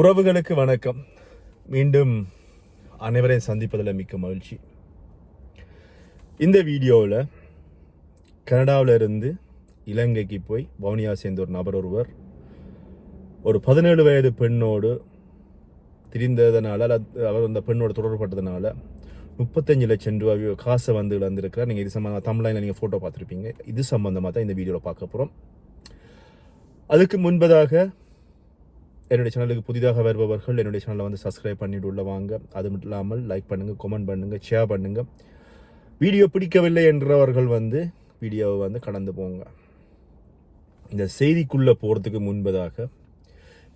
உறவுகளுக்கு வணக்கம். மீண்டும் அனைவரையும் சந்திப்பதில் மிக்க மகிழ்ச்சி. இந்த வீடியோவில் கனடாவில் இருந்து இலங்கைக்கு போய் வவுனியா சேர்ந்த ஒரு நபர் ஒருவர் ஒரு பதினேழு வயது பெண்ணோடு திரிந்ததுனால அல்லது அவர் அந்த பெண்ணோடு தொடர்பட்டதுனால முப்பத்தஞ்சு லட்சம் ரூபாய் காசை வந்து இழந்திருக்கிறார். நீங்கள் இது சம்மந்தமாக தமிழ்நாட்டில் நீங்கள் ஃபோட்டோ பார்த்துருப்பீங்க. இது சம்மந்தமாக தான் இந்த வீடியோவில் பார்க்க போகிறோம் அதுக்கு முன்பதாக என்னுடைய சேனலுக்கு புதிதாக வருபவர்கள் என்னுடைய சேனலை வந்து சப்ஸ்கிரைப் பண்ணிட்டு உள்ள வாங்க. அது மட்டும் இல்லாமல் லைக் பண்ணுங்கள் கமெண்ட் பண்ணுங்கள் ஷேர் பண்ணுங்கள் வீடியோ பிடிக்கவில்லை என்றவர்கள் வந்து வீடியோவை வந்து கடந்து போங்க. இந்த செய்திக்குள்ளே போகிறதுக்கு முன்பதாக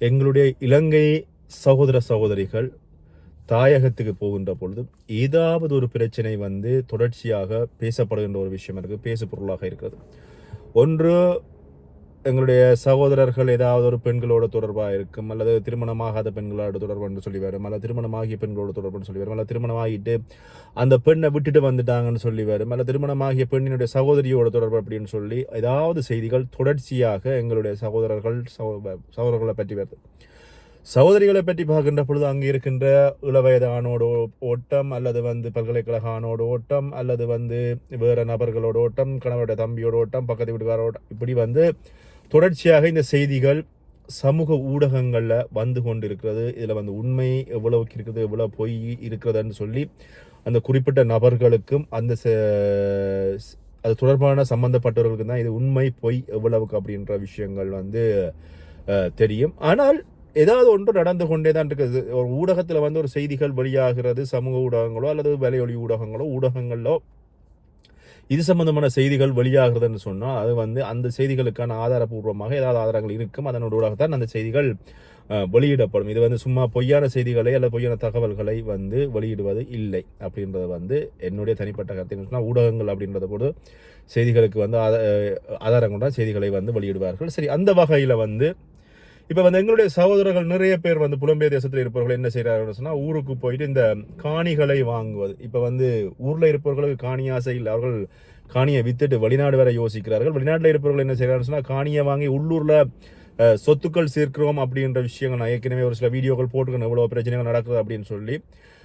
எங்களுடைய இலங்கை சகோதர சகோதரிகள் தாயகத்துக்கு போகின்ற பொழுது ஏதாவது ஒரு பிரச்சனை வந்து தொடர்ச்சியாக பேசப்படுகின்ற ஒரு விஷயம் இருக்குது பேசு பொருளாக இருக்கிறது. ஒன்று எங்களுடைய சகோதரர்கள் ஏதாவது ஒரு பெண்களோட தொடர்பாக இருக்கும் அல்லது திருமணமாகாத பெண்களோட தொடர்புன்னு சொல்லி வரும் அல்லது திருமணமாகிய பெண்களோட தொடர்புன்னு சொல்லி வரும் அல்லது திருமணமாகிட்டு அந்த பெண்ணை விட்டுட்டு வந்துட்டாங்கன்னு சொல்லி வரும் அல்லது திருமணமாகிய பெண்ணினுடைய சகோதரியோட தொடர்பு அப்படின்னு சொல்லி ஏதாவது செய்திகள் தொடர்ச்சியாக எங்களுடைய சகோதரர்கள் சகோ- சகோதரர்களை பற்றி வருது. சகோதரிகளை பற்றி பார்க்கின்ற பொழுது அங்கே இருக்கின்ற இளவயது ஆணோட ஓட்டம் அல்லது வந்து பல்கலைக்கழக ஆணோட ஓட்டம் அல்லது வந்து வேறு நபர்களோட ஓட்டம் கணவருடைய தம்பியோட ஓட்டம் பக்கத்து வீட்டுக்காரோட இப்படி வந்து தொடர்ச்சியாக இந்த செய்திகள் சமூக ஊடகங்களில் வந்து கொண்டு இருக்கிறது இதில் வந்து உண்மை எவ்வளவுக்கு இருக்குது எவ்வளோ பொய் இருக்கிறதுன்னு சொல்லி அந்த குறிப்பிட்ட நபர்களுக்கும் அந்த ச- அது தொடர்பான சம்பந்தப்பட்டவர்களுக்கு தான் இது உண்மை பொய் எவ்வளவுக்கு அப்படின்ற விஷயங்கள் வந்து தெரியும். ஆனால் ஏதாவது ஒன்று நடந்து கொண்டே தான் இருக்குது. ஒரு ஊடகத்தில் வந்து ஒரு செய்திகள் வெளியாகிறது சமூக ஊடகங்களோ அல்லது வலையொலி ஊடகங்களோ ஊடகங்களோ இது சம்பந்தமான செய்திகள் வெளியாகிறதுன்னு சொன்னால் அது வந்து அந்த செய்திகளுக்கான ஆதாரபூர்வமாக ஏதாவது ஆதாரங்கள் இருக்கும். அதனோட ஊடாகத்தான் அந்த செய்திகள் வெளியிடப்படும். இது வந்து சும்மா பொய்யான செய்திகளை அல்லது பொய்யான தகவல்களை வந்து வெளியிடுவது இல்லை அப்படின்றது வந்து என்னுடைய தனிப்பட்ட கருத்து சொன்னால் ஊடகங்கள் அப்படின்றத போது செய்திகளுக்கு வந்து ஆத- ஆதாரம் செய்திகளை வந்து வெளியிடுவார்கள். சரி அந்த வகையில் வந்து இப்போ வந்து எங்களுடைய சகோதரர்கள் நிறைய பேர் வந்து புலம்பெயர் தேசத்தில் இருப்பவர்கள் என்ன செய்கிறார்கள் சொன்னால் ஊருக்கு போயிட்டு இந்த காணிகளை வாங்குவது. இப்போ வந்து ஊரில் இருப்பவர்களுக்கு காணி ஆசை இல்லை. அவர்கள் காணியை வித்துட்டு வெளிநாடு வரை யோசிக்கிறார்கள். வெளிநாட்டில் இருப்பவர்கள் என்ன செய்கிறார்கள் சொன்னால் காணியை வாங்கி உள்ளூரில் சொத்துக்கள் சேர்க்கிறோம் அப்படின்ற விஷயங்கள் நான் ஏற்கனவே ஒரு சில வீடியோக்கள் போட்டுக்கணும். எவ்வளோ பிரச்சனைகள் நடக்குது அப்படின்னு சொல்லி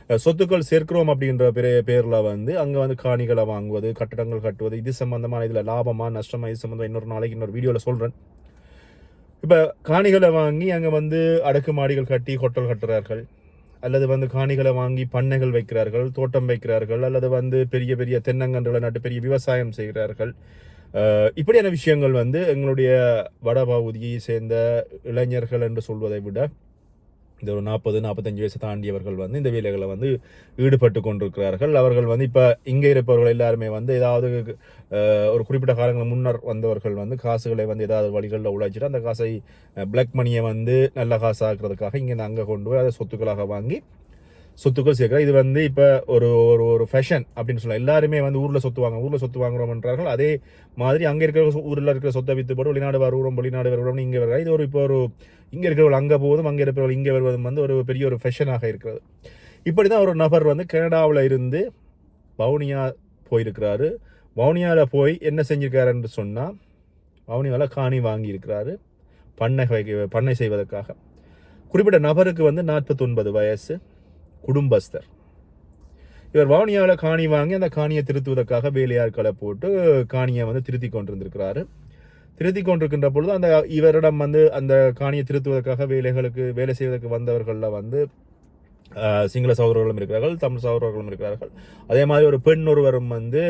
சொத்துக்கள் சேர்க்கிறோம் அப்படின்ற பெரிய பேரில் வந்து அங்கே வந்து காணிகளை வாங்குவது கட்டடங்கள் கட்டுவது இது சம்மந்தமான இதில் லாபமாக நஷ்டமா இது சம்மந்தமாக இன்னொரு நாளைக்கு இன்னொரு வீடியோவில் சொல்கிறேன் இப்போ காணிகளை வாங்கி அங்கே வந்து அடுக்குமாடிகள் கட்டி ஹோட்டல் கட்டுறார்கள். அல்லது வந்து காணிகளை வாங்கி பண்ணைகள் வைக்கிறார்கள் தோட்டம் வைக்கிறார்கள் அல்லது வந்து பெரிய பெரிய தென்னங்கன்றுகளை நட்டு பெரிய விவசாயம் செய்கிறார்கள். இப்படியான விஷயங்கள் வந்து எங்களுடைய வடபகுதியை சேர்ந்த இளைஞர்கள் என்று சொல்வதை விட இந்த ஒரு நாற்பது நாற்பத்தஞ்சு வயசு தாண்டியவர்கள் வந்து இந்த வேலைகளை வந்து ஈடுபட்டு கொண்டிருக்கிறார்கள். அவர்கள் வந்து இப்போ இங்கே இருப்பவர்கள் எல்லாருமே வந்து ஏதாவது ஒரு குறிப்பிட்ட காலங்கள் முன்னர் வந்தவர்கள் வந்து காசுகளை வந்து ஏதாவது வழிகளில் உழைச்சிட்டு அந்த காசை பிளாக் மணியை வந்து நல்ல காசாக்குறதுக்காக இங்கே அங்கே கொண்டு போய் அதை சொத்துக்களாக வாங்கி சொத்துக்கள் சேர்க்கிறார் இது வந்து இப்போ ஒரு ஒரு ஒரு ஃபேஷன் அப்படின்னு சொல்லலாம். எல்லாருமே வந்து ஊரில் சொத்து வாங்க ஊரில் சொத்து வாங்குறோம்ன்றார்கள் அதே மாதிரி அங்கே இருக்கிற ஊரில் இருக்கிற சொத்தை வித்து போட்டு வெளிநாடு வருவோம் வெளிநாடு வருவோம் இங்கே வருகிறார் இது ஒரு இப்போ ஒரு இங்கே இருக்கிறவர்கள் அங்கே போவதும் அங்கே இருக்கிறவர்கள் இங்கே வருவதும் வந்து ஒரு பெரிய ஒரு ஃபேஷனாக இருக்கிறது. இப்படி தான் ஒரு நபர் வந்து கனடாவில் இருந்து வவுனியா போயிருக்கிறாரு. வவுனியாவில் போய் என்ன செஞ்சுருக்காருன்னு சொன்னால் வவுனியாவில் காணி வாங்கியிருக்கிறாரு. பண்ணை வைக்க பண்ணை செய்வதற்காக. குறிப்பிட்ட நபருக்கு வந்து நாற்பத்தொன்பது வயசு. குடும்பஸ்தர். இவர் வவுனியாவில் காணி வாங்கி அந்த காணியை திருத்துவதற்காக வேலையாட்களை போட்டு காணியை வந்து திருத்தி கொண்டிருந்திருக்கிறாரு. திருத்தி கொண்டிருக்கின்ற பொழுது அந்த இவரிடம் வந்து அந்த காணியை திருத்துவதற்காக வேலைகளுக்கு வேலை செய்வதற்கு வந்தவர்களில் வந்து சிங்கள சகோதரர்களும் இருக்கிறார்கள் தமிழ் சகோதரர்களும் இருக்கிறார்கள். அதே மாதிரி ஒரு பெண் ஒருவரும் வந்து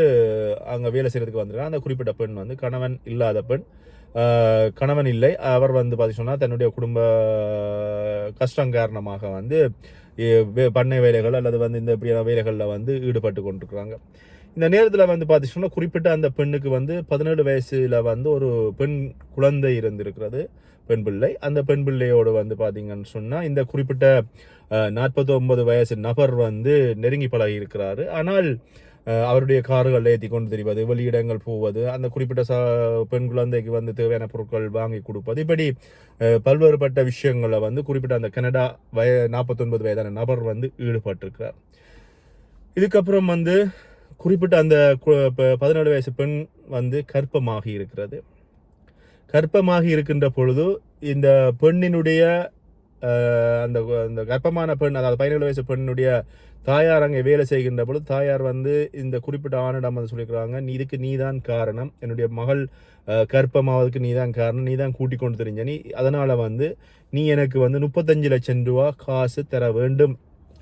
அங்கே வேலை செய்கிறதுக்கு வந்திருக்காங்க அந்த குறிப்பிட்ட பெண் வந்து கணவன் இல்லாத பெண். கணவன் இல்லை. அவர் வந்து பார்த்தீங்கன்னா தன்னுடைய குடும்ப கஷ்டம் காரணமாக வந்து பண்ணை வேலைகள் அல்லது வந்து இந்த இப்படியான வேலைகளில் வந்து ஈடுபட்டு கொண்டிருக்கிறாங்க. இந்த நேரத்தில் வந்து பார்த்தீங்கன்னா குறிப்பிட்ட அந்த பெண்ணுக்கு வந்து பதினேழு வயசில் வந்து ஒரு பெண் குழந்தை இருந்திருக்கிறது பெண் பிள்ளை. அந்த பெண் பிள்ளையோடு வந்து பார்த்தீங்கன்னு சொன்னால் இந்த குறிப்பிட்ட நாற்பத்தொம்பது வயசு நபர் வந்து நெருங்கி பழகி இருக்கிறாரு. ஆனால் அவருடைய கார்கள் ஏற்றி கொண்டு தெரிவது வெளியிடங்கள் போவது அந்த குறிப்பிட்ட ச பெண் குழந்தைக்கு வந்து தேவையான பொருட்கள் வாங்கி கொடுப்பது. இப்படி பல்வேறுபட்ட விஷயங்களை வந்து குறிப்பிட்ட அந்த கனடா வய நாற்பத்தொன்பது வயதான நபர் வந்து ஈடுபட்டிருக்கிறார். இதுக்கப்புறம் வந்து குறிப்பிட்ட அந்த கு- ப- பதினேழு வயசு பெண் வந்து கற்பமாகி இருக்கிறது. கற்பமாகி இருக்கின்ற பொழுது இந்த பெண்ணினுடைய அந்த அந்த கர்ப்பமான பெண் அதாவது பதினேழு வயசு பெண்ணுடைய தாயார் அங்கே வேலை செய்கின்ற பொழுது தாயார் வந்து இந்த குறிப்பிட்ட ஆணிடம் வந்து சொல்லியிருக்கிறாங்க நீ இதுக்கு நீதான் காரணம். என்னுடைய மகள் கற்பமாவதுக்கு நீ தான் காரணம். நீ தான் கூட்டி கொண்டு தெரிஞ்ச. நீ அதனால் வந்து நீ எனக்கு வந்து முப்பத்தஞ்சு லட்சம் ரூபா காசு தர வேண்டும்.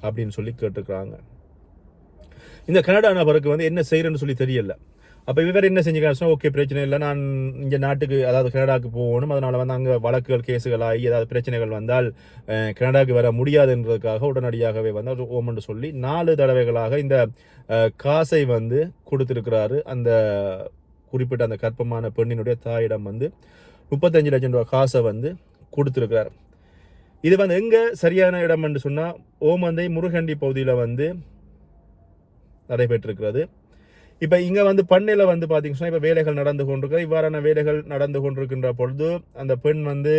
அப்படின்னு சொல்லி கேட்டுக்கிறாங்க இந்த கனடா நபருக்கு வந்து என்ன செய்கிறேன்னு சொல்லி தெரியல. அப்போ இவர் என்ன செஞ்சுக்காரு ஓகே பிரச்சனை இல்லை. நான் இங்கே நாட்டுக்கு அதாவது கனடாவுக்கு போகணும். அதனால் வந்து அங்கே வழக்குகள் கேஸுகள் ஆகி ஏதாவது பிரச்சனைகள் வந்தால் கனடாவுக்கு வர முடியாதுன்றதுக்காக உடனடியாகவே வந்து அவர் ஓமன்னு சொல்லி நாலு தடவைகளாக இந்த காசை வந்து கொடுத்துருக்கிறாரு. அந்த குறிப்பிட்ட அந்த கற்பமான பெண்ணினுடைய தாயிடம் வந்து முப்பத்தஞ்சு லட்சம் ரூபா காசை வந்து கொடுத்துருக்கிறார். இது வந்து எங்கே சரியான இடம் என்று சொன்னால் ஓமந்தை முருகண்டி பகுதியில் வந்து நடைபெற்றிருக்கிறது. இப்போ இங்கே வந்து பண்ணையில் வந்து பார்த்தீங்கன்னா இப்போ வேலைகள் நடந்து கொண்டிருக்கு இவ்வாறான வேலைகள் நடந்து கொண்டிருக்கின்ற பொழுது அந்த பெண் வந்து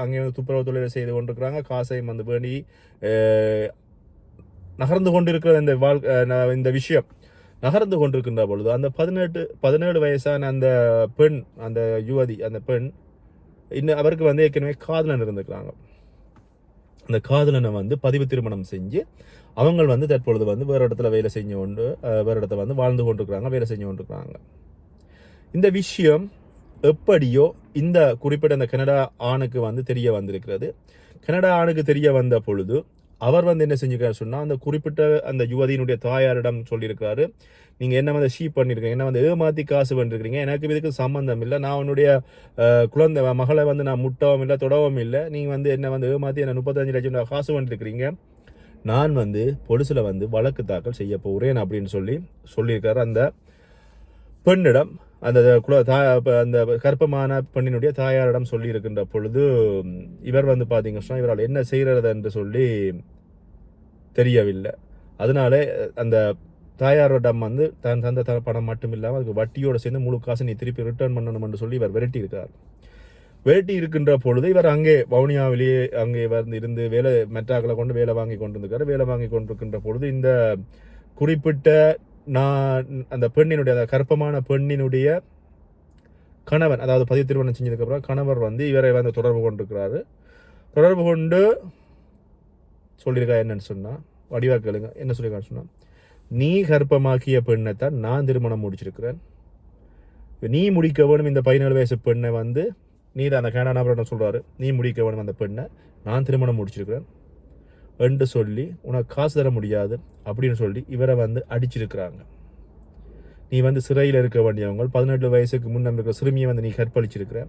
அங்கே வந்து துப்புரவு தொழிலை செய்து கொண்டிருக்கிறாங்க. காசையும் வந்து வேண்டி நகர்ந்து கொண்டிருக்கிற இந்த வாழ் இந்த விஷயம் நகர்ந்து கொண்டிருக்கின்ற பொழுது அந்த பதினெட்டு பதினேழு வயசான அந்த பெண் அந்த யுவதி அந்த பெண் இன்னும் அவருக்கு வந்து ஏற்கனவே காதலன் இருந்துக்கிறாங்க அந்த காதலனை வந்து பதிவு திருமணம் செஞ்சு அவங்க வந்து தற்பொழுது வந்து வேறு இடத்துல வேலை செஞ்சு கொண்டு வேறு இடத்துல வந்து வாழ்ந்து கொண்டிருக்கிறாங்க வேலை செஞ்சு கொண்டிருக்கிறாங்க. இந்த விஷயம் எப்படியோ இந்த குறிப்பிட்ட அந்த கனடா ஆணுக்கு வந்து தெரிய வந்திருக்கிறது. கனடா ஆணுக்கு தெரிய வந்த பொழுது அவர் வந்து என்ன செஞ்சுக்காரு சொன்னால் அந்த குறிப்பிட்ட அந்த யுவதியினுடைய தாயாரிடம் சொல்லியிருக்கிறாரு நீங்கள் என்ன வந்து ஷீப் பண்ணியிருக்கீங்க என்ன வந்து ஏமாற்றி காசு பண்ணிருக்கீங்க எனக்கு இதுக்கு சம்மந்தம் இல்லை நான் உன்னுடைய குழந்தை மகளை வந்து நான் முட்டவும் இல்லை தொடவும் இல்லை நீங்கள் வந்து என்ன வந்து ஏமாற்றி என்ன முப்பத்தஞ்சு லட்சம் காசு பண்ணிருக்கிறீங்க நான் வந்து பொலிசில் வந்து வழக்கு தாக்கல் செய்ய போகிறேன் அப்படின்னு சொல்லி சொல்லியிருக்காரு. அந்த பெண்ணிடம் அந்த குல தா அந்த கர்ப்பமான பெண்ணினுடைய தாயாரிடம் சொல்லியிருக்கின்ற பொழுது இவர் வந்து பார்த்தீங்க சொன்னால் இவரால் என்ன செய்கிறது என்று சொல்லி தெரியவில்லை. அதனால அந்த தாயாரிடம் வந்து தன் தந்த த பணம் மட்டும் இல்லாமல் அதுக்கு வட்டியோடு சேர்ந்து முழு காசு நீ திருப்பி ரிட்டர்ன் பண்ணணும் என்று சொல்லி இவர் விரட்டி வேட்டி இருக்கின்ற பொழுது இவர் அங்கே வவுனியாவிலேயே அங்கே வந்து இருந்து வேலை மெட்ராக்களை கொண்டு வேலை வாங்கி கொண்டிருக்காரு வேலை வாங்கி கொண்டிருக்கின்ற பொழுது இந்த குறிப்பிட்ட நான் அந்த பெண்ணினுடைய அந்த கற்பமான பெண்ணினுடைய கணவன் அதாவது பதிவு திருமணம் செஞ்சதுக்கப்புறம் கணவர் வந்து இவரை வந்து தொடர்பு கொண்டிருக்கிறாரு. தொடர்பு கொண்டு சொல்லியிருக்கா என்னன்னு சொன்னால் வடிவா கேளுங்க. என்ன சொல்லியிருக்கான்னு சொன்னால் நீ கர்ப்பமாக்கிய பெண்ணைத்தான் நான் திருமணம் முடிச்சிருக்கிறேன். நீ முடிக்க வேணும் இந்த பதினேழு வயசு பெண்ணை வந்து நீ தான் அந்த கேனா நபரிடம் சொல்கிறாரு நீ முடிக்க வேணும் அந்த பெண்ணை. நான் திருமணம் முடிச்சிருக்கிறேன். என்று சொல்லி உனக்கு காசு தர முடியாது அப்படின்னு சொல்லி இவரை வந்து அடிச்சிருக்கிறாங்க. நீ வந்து சிறையில் இருக்க வேண்டியவங்க பதினெட்டு வயசுக்கு முன்ன இருக்கிற சிறுமியை வந்து நீ கற்பழிச்சிருக்கிற.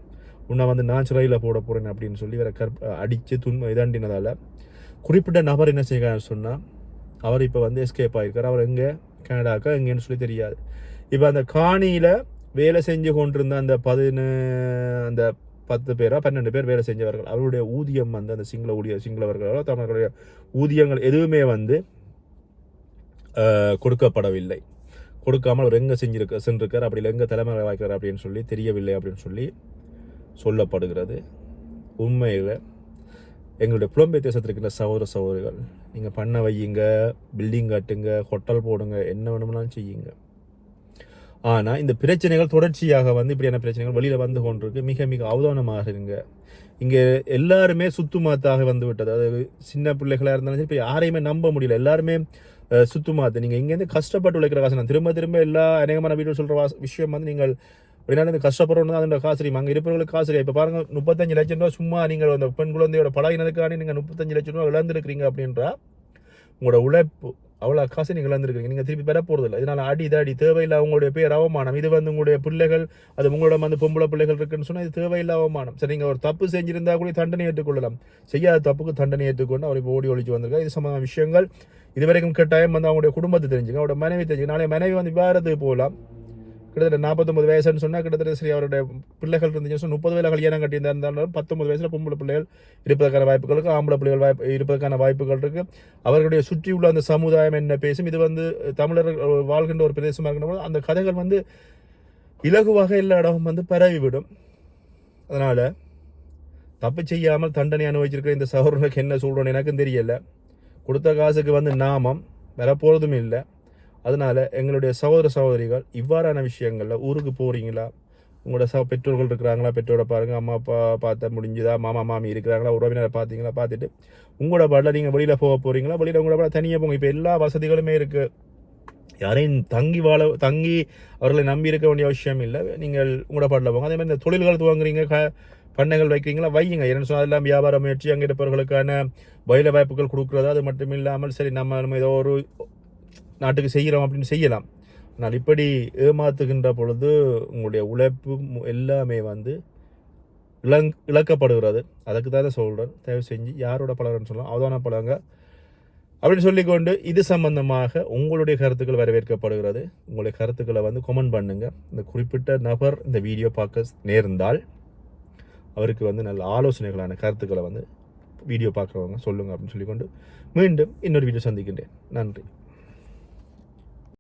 உன்னை வந்து நான் சிறையில் போட போகிறேன் அப்படின்னு சொல்லி இவரை கற்ப அடித்து துன்ப இதாண்டினதால் குறிப்பிட்ட நபர் என்ன செய்கிறான்னு சொன்னால் அவர் இப்போ வந்து எஸ்கேப் ஆகிருக்கார் அவர் எங்கே? கனடாக்கா? எங்கேன்னு சொல்லி தெரியாது. இப்போ அந்த காணியில் வேலை செஞ்சு கொண்டிருந்த அந்த பதினு அந்த பத்து பேரா பன்னெண்டு பேர் வேலை செஞ்சவர்கள். அவருடைய ஊதியம் வந்து அந்த சிங்கள ஊதிய சிங்களவர்களோ தமிழர்களுடைய ஊதியங்கள் எதுவுமே வந்து கொடுக்கப்படவில்லை. கொடுக்காமல் அவர் எங்கே செஞ்சிருக்க சென்றிருக்கார் அப்படி இல்லை எங்கே தலைமை வாய்க்கிறார் அப்படின்னு சொல்லி தெரியவில்லை அப்படின்னு சொல்லி சொல்லப்படுகிறது. உண்மையில் எங்களுடைய புலம்பெயர் தேசத்தில் இருக்கின்ற சகோதர சகோதரிகள் நீங்கள் பண்ண வையுங்க பில்டிங் கட்டுங்க ஹோட்டல் போடுங்க என்ன வேணும்னாலும் செய்யுங்க. ஆனால் இந்த பிரச்சனைகள் தொடர்ச்சியாக வந்து இப்படியான பிரச்சனைகள் வெளியில் வந்து கொண்டிருக்கு. மிக மிக அவதானமாக இருங்க. இங்கே எல்லாருமே சுத்துமாத்தாக வந்து விட்டது. அதாவது சின்ன பிள்ளைகளாக இருந்தாலும் சரி இப்போ யாரையுமே நம்ப முடியல. எல்லாருமே சுத்துமாத்து நீங்கள் இங்கேருந்து கஷ்டப்பட்டு உழைக்கிற காசு நான் திரும்ப திரும்ப எல்லா அநேகமான வீடியோ சொல்கிற வாச விஷயம் வந்து நீங்கள் வெளிநாடு இந்த தான். அதோட காசு அங்கே இருப்பவர்களுக்கு காசு இப்போ பாருங்கள் முப்பத்தஞ்சு லட்சம் ரூபா சும்மா நீங்கள் அந்த பெண் குழந்தையோட பழகினதுக்கான நீங்கள் முப்பத்தஞ்சு லட்சம் ரூபா இழந்திருக்கிறீங்க அப்படின்றா உங்களோட உழைப்பு அவ்வளோ காசு நீங்கள் வந்துருக்கீங்க நீங்கள் திருப்பி பெற போகிறது இல்லை இதனால் அடி தடி தேவையில்லை உங்களுடைய பேர் அவமானம். இது வந்து உங்களுடைய பிள்ளைகள் அது உங்களோட வந்து பொம்பளை பிள்ளைகள் இருக்குன்னு சொன்னால் இது தேவையில்லை அவமானம். சரி நீங்கள் ஒரு தப்பு செஞ்சிருந்தா கூட தண்டனை ஏற்றுக்கொள்ளலாம். செய்யாத தப்புக்கு தண்டனை ஏற்றுக்கொண்டு அவர் இப்போ ஓடி ஒழிச்சு வந்திருக்காரு. இது சம்பந்தமான விஷயங்கள். இதுவரைக்கும் கட்டாயம் வந்து அவங்களுடைய குடும்பத்தை தெரிஞ்சுங்க. அவரோட மனைவி தெரிஞ்சுங்க. நாளைய மனைவி வந்து விவாதத்துக்கு போகலாம் கிட்டத்தட்ட நாற்பத்தொம்பது வயசுன்னு சொன்னால் கிட்டத்தட்ட சரி அவருடைய பிள்ளைகள் இருந்துச்சு முப்பது வயதில் கல்யாணம் கட்டியிருந்தா இருந்தாலும் பத்தொன்பது வயசில் பொம்பளை பிள்ளைகள் இருப்பதற்கான வாய்ப்புகளுக்கு ஆம்பளை பிள்ளைகள் வாய்ப்பு இருப்பதற்கான வாய்ப்புகள் இருக்குது அவர்களுடைய சுற்றியுள்ள அந்த சமுதாயம் என்ன பேசும் இது வந்து தமிழர் வாழ்கின்ற ஒரு பிரதேசமாக இருக்கின்ற அந்த கதைகள் வந்து இலகுவாக எல்லா இடமும் வந்து பரவிவிடும். அதனால் தப்பு செய்யாமல் தண்டனை அனுபவிச்சிருக்கிற இந்த சகோதரனுக்கு என்ன சொல்கிறோன்னு எனக்கும் தெரியலை. கொடுத்த காசுக்கு வந்து நாமம் வரப்போகிறதும் இல்லை. அதனால் எங்களுடைய சகோதர சகோதரிகள் இவ்வாறான விஷயங்களில் ஊருக்கு போகிறீங்களா உங்களோட ச பெற்றோர்கள் இருக்கிறாங்களா? பெற்றோரை பாருங்கள் அம்மா அப்பா பார்த்தா முடிஞ்சுதா? மாமா மாமி இருக்கிறாங்களா? உறவினரை பார்த்தீங்களா பார்த்துட்டு உங்களோட பாட்டில் நீங்கள் வெளியில் போக போகிறீங்களா வெளியில் உங்களோட பாட தனியாக போங்க. இப்போ எல்லா வசதிகளுமே இருக்குது யாரையும் தங்கி வாழ தங்கி அவர்களை நம்பி இருக்க வேண்டிய அவசியம் இல்லை. நீங்கள் உங்களோட பாட்டில் போங்க. அதே மாதிரி இந்த தொழில்கள் துவங்குறீங்க. க பண்ணைகள் வைக்கிறீங்களா? வையுங்க. என்னென்னு சொன்னால் அதெல்லாம் வியாபார முயற்சி. அங்கே இருப்பவர்களுக்கான வயல வாய்ப்புகள் கொடுக்குறது? அது மட்டும் இல்லாமல் சரி நம்ம நம்ம ஏதோ ஒரு நாட்டுக்கு செய்கிறோம் அப்படின்னு செய்யலாம். ஆனால் இப்படி ஏமாத்துகின்ற பொழுது உங்களுடைய உழைப்பு எல்லாமே வந்து இழங் இழக்கப்படுகிறது. அதுக்கு தான் சொல்கிறேன் தயவு செஞ்சு யாரோட பழகுறேன்னு சொல்லலாம். அவதான பழங்க அப்படின்னு சொல்லிக்கொண்டு இது சம்பந்தமாக உங்களுடைய கருத்துக்கள் வரவேற்கப்படுகிறது. உங்களுடைய கருத்துக்களை வந்து கமெண்ட் பண்ணுங்கள் இந்த குறிப்பிட்ட நபர் இந்த வீடியோ பார்க்க நேர்ந்தால் அவருக்கு வந்து நல்ல ஆலோசனைகளான கருத்துக்களை வந்து வீடியோ பார்க்குறவங்க சொல்லுங்கள் அப்படின்னு சொல்லிக்கொண்டு மீண்டும் இன்னொரு வீடியோ சந்திக்கின்றேன். நன்றி.